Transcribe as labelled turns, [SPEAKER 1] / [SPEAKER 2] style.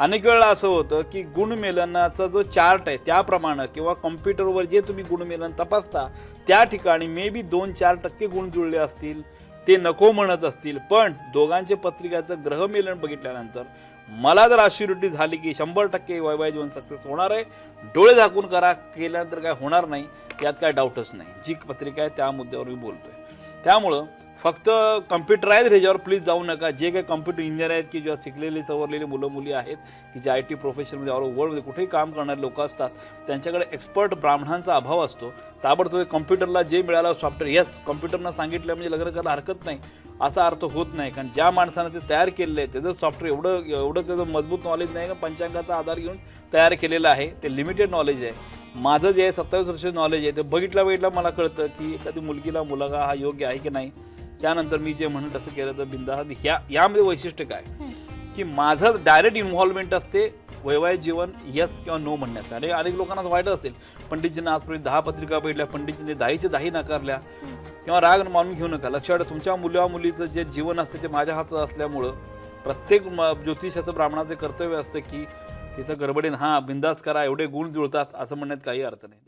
[SPEAKER 1] अनेक वेळा असं होतं की गुणमेलनाचा जो चार्ट आहे त्याप्रमाणे किंवा कॉम्प्युटरवर जे तुम्ही गुणमेलन तपासता त्या ठिकाणी मे बी दोन चार टक्के गुण जुळले असतील ते नको म्हणत असतील. पण दोघांचे पत्रिकाचं ग्रहमेलन बघितल्यानंतर मला जर अश्युरिटी झाली की शंभर टक्के वैवाय जीवन सक्सेस होणार आहे डोळे झाकून करा केल्यानंतर काय होणार नाही यात काय डाऊटच नाही. जी पत्रिका आहे त्या मुद्द्यावर मी बोलतोय. त्यामुळं फक्त कम्प्युटराईज ह्याच्यावर प्लीज जाऊ नका. जे काही कम्प्युटर इंजिनियर आहेत की जेव्हा शिकलेले सवरलेले मुलं मुली आहेत की जे आय टी प्रोफेशनमध्ये ऑल वर्ल्डमध्ये कुठेही काम करणारे लोक असतात त्यांच्याकडे एक्सपर्ट ब्राह्मणांचा अभाव असतो. ताबडतोब कम्प्युटरला जे मिळालं सॉफ्टवेअर येस कम्प्युटरनं सांगितलं म्हणजे लग्न करायला हरकत नाही. असा अर्थ होत नाही. कारण ज्या माणसानं ते तयार केलेलं आहे त्याचं सॉफ्टवेअर एवढं एवढं त्याचं मजबूत नॉलेज नाही का? पंचांगाचा आधार घेऊन तयार केलेलं आहे. ते लिमिटेड नॉलेज आहे. माझं जे आहे सत्तावीस वर्ष नॉलेज आहे. ते बघितलं बघितलं मला कळतं की एखादी मुलगीला मुलगा हा योग्य आहे की नाही त्यानंतर मी जे म्हणत असं केलं तर बिंदा ह्या यामध्ये वैशिष्ट्य काय? की माझं डायरेक्ट इन्व्हॉल्वमेंट असते वैवाहिक जीवन यस किंवा नो म्हणण्याचं. आणि अनेक लोकांना वाईट असेल. पंडितजींना आजपर्यंत दहा पत्रिका भेटल्या पंडितजींनी दहाचे दहाही नाकारल्या. किंवा राग मानून घेऊ नका. लक्षात तुमच्या मुला मुलीचं जे जीवन असते ते माझ्या हातात असल्यामुळं प्रत्येक ज्योतिषाचं ब्राह्मणाचं कर्तव्य असतं की तिथं गडबडीन हां बिंदास करा एवढे गुण जुळतात असं म्हणण्यात काही अर्थ नाही.